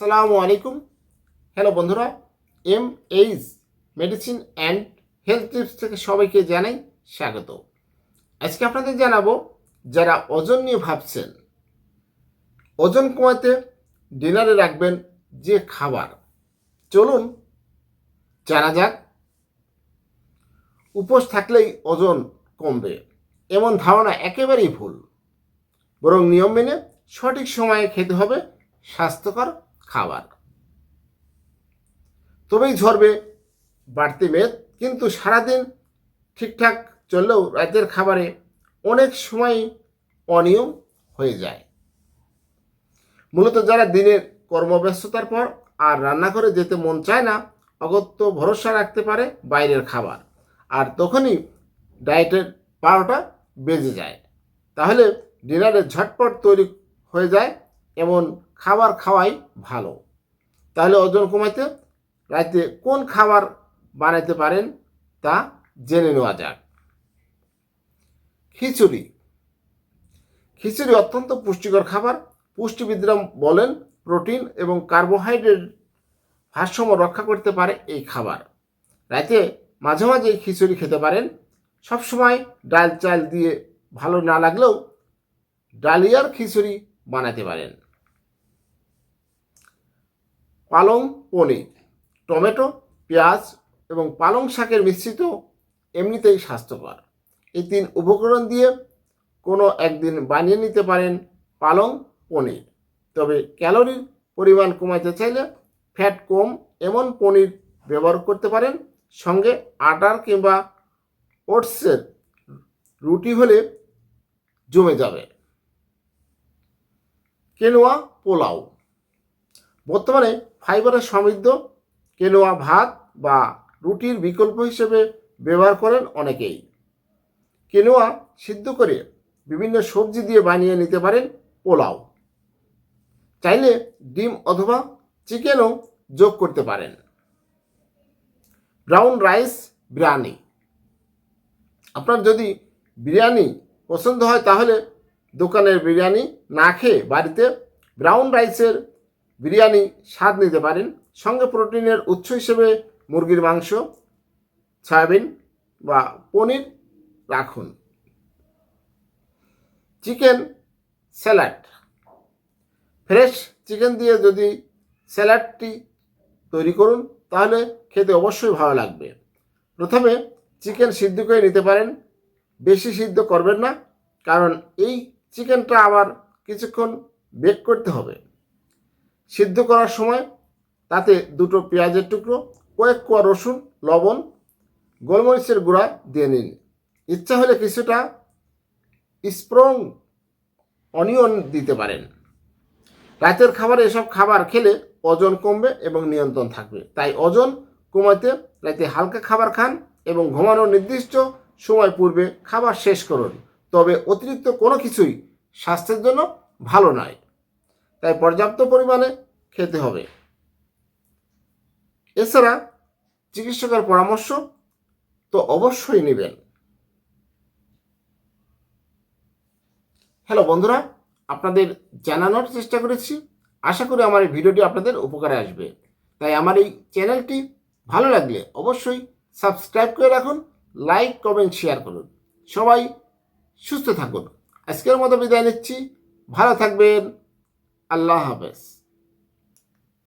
আসসালামু আলাইকুম। হ্যালো বন্ধুরা, M H medicine and health tips থেকে সবাইকে জানাই স্বাগত। আজকে আপনাদের জানাব, যারা ওজন নিয়ে ভাবছেন, ওজন কমাতে ডিনারে রাখবেন যে খাবার। চলুন, জানা যাক, উপোস থাকলেই ওজন কমবে, এমন ধারণা একেবারেই ভুল। বরং নিয়ম মেনে সঠিক সময়ে খেতে হবে, স্বাস্থ্যকর খাবার। তবেই ঝরবে বাড়তি মেদ, কিন্তু সারাদিন ঠিকঠাক চললেও রাতের খাবারে অনেক সময় অনিয়ম হয়ে যায়। মূলত যারা দিনের কর্মব্যস্ততার পর আর রান্না করে যেতে মন চায় না, অগত্য ভরসা রাখতে পারে বাইরের খাবার। আর তখনই ডায়েটের বারোটা বেজে যায়। তাহলে ডিনারে ঝটপট তৈরি হয়ে যায় এমন খাবার খাওয়াই ভালো। তাহলে ওজন কমাইতে রাতে কোন খাবার বানাইতে পারেন তা জেনে নেওয়া যাক। খিচুড়ি। খিচুড়ি অত্যন্ত পুষ্টিকর খাবার। পুষ্টিবিদরা বলেন প্রোটিন এবং কার্বোহাইড্রেট ভারসাম্য রক্ষা করতে পারে এই খাবার। রাতে মাঝে মাঝে খিচুড়ি খেতে পারেন। সবসময় ডাল চাল দিয়ে ভালো না লাগলেও ডালিয়ার খিচুড়ি বানাতে পারেন। পালং, পনির, টমেটো, পেঁয়াজ এবং পালং শাকের মিশ্রিত এমনিতেই স্বাস্থ্যকর। এই তিন উপকরণ দিয়ে কোনো একদিন বানিয়ে নিতে পারেন পালং, পনির। তবে ক্যালোরির পরিমাণ কমাতে চাইলে ফ্যাট কম এমন পনির ব্যবহার করতে পারেন। সঙ্গে আটার কিংবা ওটসের রুটি হলে জমে যাবে। কেনোয়া পোলাও। বর্তমানে ফাইবারের সমৃদ্ধ কেনোয়া ভাত বা রুটির বিকল্প হিসেবে ব্যবহার করেন অনেকেই। কেনোয়া সিদ্ধ করে বিভিন্ন সবজি দিয়ে বানিয়ে নিতে পারেন পোলাও। চাইলে ডিম অথবা চিকেনও যোগ করতে পারেন। Brown rice biryani. আপনার যদি বিরিয়ানি পছন্দ হয় তাহলে দোকানের বিরিয়ানি না খেয়ে বাড়িতে ব্রাউন রাইসের বিরিয়ানি স্বাদ নিতে পারেন। সঙ্গে প্রোটিনের উৎস হিসেবে মুরগির মাংস, সয়াবিন বা পনির রাখুন। Chicken salad. ফ্রেশ চিকেন দিয়ে যদি স্যালাডটি তৈরি করুন, তাহলে খেতে অবশ্যই ভালো লাগবে। প্রথমে চিকেন সিদ্ধ করে নিতে পারেন। বেশি সিদ্ধ করবেন না, কারণ এই চিকেনটা আবার কিছুক্ষণ বেক করতে হবে। সিদ্ধ করার সময় তাতে দুটো পেঁয়াজের টুকরো, কয়েক কোয়া রসুন, লবণ, গোলমরিচের গুঁড়া দিয়ে নিন। ইচ্ছা হলে কিছুটা স্প্রং অনিয়ন দিতে পারেন। রাতের খাবারে এসব খাবার খেলে ওজন কমবে এবং নিয়ন্ত্রণ থাকবে। তাই ওজন কমাতে রাতে হালকা খাবার খান এবং ঘুমানোর নির্দিষ্ট সময় পূর্বে খাবার শেষ করুন। তবে অতিরিক্ত কোনো কিছুই স্বাস্থ্যের জন্য ভালো নয়। তাই পর্যাপ্ত পরিমাণে খেতে হবে। এছাড়া চিকিৎসকের পরামর্শ তো অবশ্যই নেবেন। হ্যালো বন্ধুরা, আপনাদের জানানোর চেষ্টা করেছি। আশা করি আমার এই ভিডিওটি আপনাদের উপকারে আসবে। তাই আমার এই চ্যানেলটি ভালো লাগলে অবশ্যই সাবস্ক্রাইব করে রাখুন, লাইক, কমেন্ট, শেয়ার করুন। সবাই সুস্থ থাকুন। আজকের মতো বিদায় নিচ্ছি। ভালো থাকবেন। আল্লাহ হাফেজ।